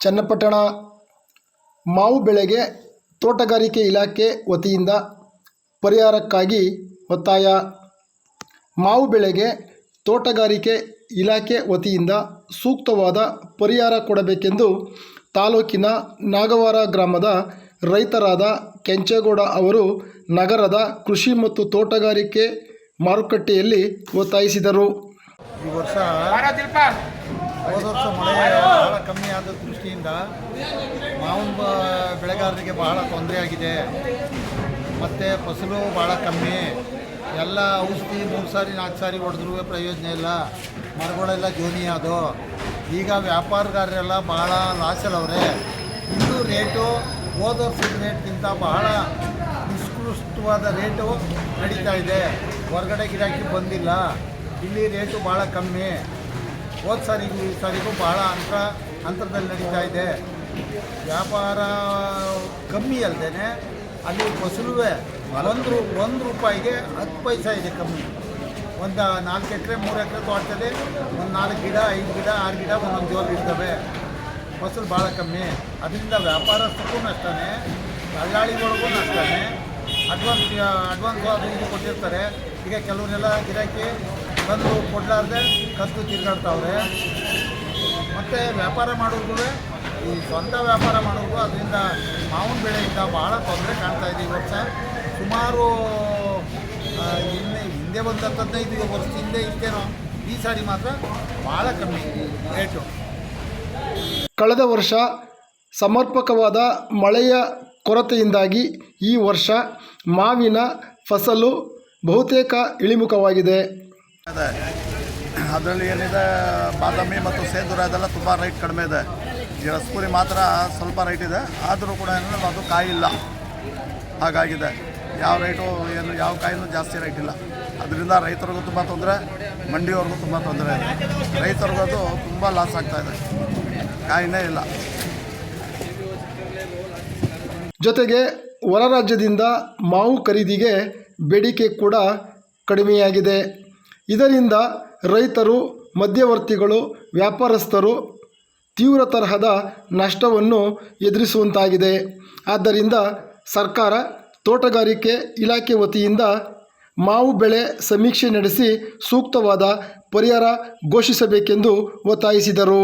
ಚನ್ನಪಟ್ಟಣ ಮಾವು ಬೆಳೆಗೆ ತೋಟಗಾರಿಕೆ ಇಲಾಖೆ ವತಿಯಿಂದ ಪರಿಹಾರಕ್ಕಾಗಿ ಒತ್ತಾಯ. ಮಾವು ಬೆಳೆಗೆ ತೋಟಗಾರಿಕೆ ಇಲಾಖೆ ವತಿಯಿಂದ ಸೂಕ್ತವಾದ ಪರಿಹಾರ ಕೊಡಬೇಕೆಂದು ತಾಲೂಕಿನ ನಾಗವಾರ ಗ್ರಾಮದ ರೈತರಾದ ಕೆಂಚೇಗೌಡ ಅವರು ನಗರದ ಕೃಷಿ ಮತ್ತು ತೋಟಗಾರಿಕೆ ಮಾರುಕಟ್ಟೆಯಲ್ಲಿ ಒತ್ತಾಯಿಸಿದರು. ಈ ವರ್ಷ ಹೋದ ವರ್ಷ ಮಳೆ ಬಹಳ ಕಮ್ಮಿ ಆದ ದೃಷ್ಟಿಯಿಂದ ಮಾವಿನ ಬೆಳೆಗಾರರಿಗೆ ಬಹಳ ತೊಂದರೆ ಆಗಿದೆ. ಮತ್ತು ಫಸಲು ಭಾಳ ಕಮ್ಮಿ. ಎಲ್ಲ ಔಷಧಿ ಮೂರು ಸಾರಿ ನಾಲ್ಕು ಸಾರಿ ಹೊಡೆದ್ರೂ ಪ್ರಯೋಜನ ಇಲ್ಲ. ಮರಗಳೆಲ್ಲ ಜೋನಿ ಅದು. ಈಗ ವ್ಯಾಪಾರಗಾರರೆಲ್ಲ ಭಾಳ ಲಾಸಲ್ಲವ್ರೆ ಇನ್ನೂ ರೇಟು ಹೋದ ವರ್ಷದ ರೇಟ್ಗಿಂತ ಬಹಳ ನಿಷ್ಕೃಷ್ಟವಾದ ರೇಟು ನಡೀತಾ ಇದೆ. ಹೊರಗಡೆ ಗಿರಾಕಿ ಬಂದಿಲ್ಲ. ಇಲ್ಲಿ ರೇಟು ಭಾಳ ಕಮ್ಮಿ. ಹೋದ ಸಾರಿಗೂ ಈ ಸಾರಿಗೂ ಭಾಳ ಅಂತರ, ಅಂತರದಲ್ಲಿ ನಡೀತಾ ಇದೆ. ವ್ಯಾಪಾರ ಕಮ್ಮಿ ಅಲ್ಲದೆ ಅಲ್ಲಿ ಫಸಲುವೆ ಒಂದು ಒಂದು ರೂಪಾಯಿಗೆ ಹತ್ತು ಪೈಸಾ ಇದೆ ಕಮ್ಮಿ. ಒಂದು ನಾಲ್ಕು ಎಕರೆ, ಮೂರು ಎಕರೆ ತೋಟದಲ್ಲಿ ಒಂದು ನಾಲ್ಕು ಗಿಡ, ಐದು ಗಿಡ, ಆರು ಗಿಡ, ಒಂದೊಂದು ಜೋರು ಇರ್ತವೆ. ಫಸಲು ಭಾಳ ಕಮ್ಮಿ. ಅದರಿಂದ ವ್ಯಾಪಾರಸ್ಥಕ್ಕೂ ನಷ್ಟನೇ ದಳ್ಳಾಳಿಗಳಿಗೂ ನಷ್ಟನೇ. ಅಡ್ವಾನ್ಸ್ ಅಡ್ವಾನ್ಸ್ ಅದು ಇದು ಕೊಟ್ಟಿರ್ತಾರೆ. ಈಗ ಕೆಲವರೆಲ್ಲ ಗಿರಾಕಿ ಬಂದು ಕೊಡಲಾರ್ದೆ ಕತ್ತು ತಿರುಗಾಡ್ತಾವ್ರೆ. ಮತ್ತು ವ್ಯಾಪಾರ ಮಾಡೋರ್ಗೂ ಈ ಸ್ವಂತ ವ್ಯಾಪಾರ ಮಾಡುವುದು, ಅದರಿಂದ ಮಾವಿನ ಬೆಳೆಯಿಂದ ಭಾಳ ತೊಂದರೆ ಕಾಣ್ತಾ ಇದೆ ಈ ವರ್ಷ. ಸುಮಾರು ಇನ್ನು ಹಿಂದೆ ಹಿಂದೆ ಬಂದಂಥದ್ದೇ ಇದು ವರ್ಷ, ಹಿಂದೆ ಇತ್ತೇನೋ ಈ ಸಾರಿ ಮಾತ್ರ ಭಾಳ ಕಮ್ಮಿ ರೇಟು. ಕಳೆದ ವರ್ಷ ಸಮರ್ಪಕವಾದ ಮಳೆಯ ಕೊರತೆಯಿಂದಾಗಿ ಈ ವರ್ಷ ಮಾವಿನ ಫಸಲು ಬಹುತೇಕ ಇಳಿಮುಖವಾಗಿದೆ. ಇದೆ. ಅದರಲ್ಲಿ ಏನಿದೆ, ಬಾದಾಮಿ ಮತ್ತು ಸೇಂದೂರ ಅದೆಲ್ಲ ತುಂಬ ರೈಟ್ ಕಡಿಮೆ ಇದೆ. ಈ ರಸಪುರಿ ಮಾತ್ರ ಸ್ವಲ್ಪ ರೈಟ್ ಇದೆ. ಆದರೂ ಕೂಡ ಏನಂದ್ರೆ ಅದು ಕಾಯಿ ಇಲ್ಲ ಹಾಗಾಗಿದೆ. ಯಾವ ರೈಟು ಏನು, ಯಾವ ಕಾಯಿನೂ ಜಾಸ್ತಿ ರೈಟ್ ಇಲ್ಲ. ಅದರಿಂದ ರೈತರಿಗೂ ತುಂಬ ತೊಂದರೆ, ಮಂಡಿಯವ್ರಿಗೂ ತುಂಬ ತೊಂದರೆ ಇದೆ. ರೈತರಿಗೂ ಅದು ತುಂಬ ಲಾಸ್ ಆಗ್ತಾ ಇದೆ. ಕಾಯಿನೇ ಇಲ್ಲ. ಜೊತೆಗೆ ಹೊರ ರಾಜ್ಯದಿಂದ ಮಾವು ಖರೀದಿಗೆ ಬೇಡಿಕೆ ಕೂಡ ಕಡಿಮೆಯಾಗಿದೆ. ಇದರಿಂದ ರೈತರು, ಮಧ್ಯವರ್ತಿಗಳು, ವ್ಯಾಪಾರಸ್ಥರು ತೀವ್ರ ತರಹದ ನಷ್ಟವನ್ನು ಎದುರಿಸುವಂತಾಗಿದೆ. ಆದ್ದರಿಂದ ಸರ್ಕಾರ ತೋಟಗಾರಿಕೆ ಇಲಾಖೆ ವತಿಯಿಂದ ಮಾವು ಬೆಳೆ ಸಮೀಕ್ಷೆ ನಡೆಸಿ ಸೂಕ್ತವಾದ ಪರಿಹಾರ ಘೋಷಿಸಬೇಕೆಂದು ಒತ್ತಾಯಿಸಿದರು.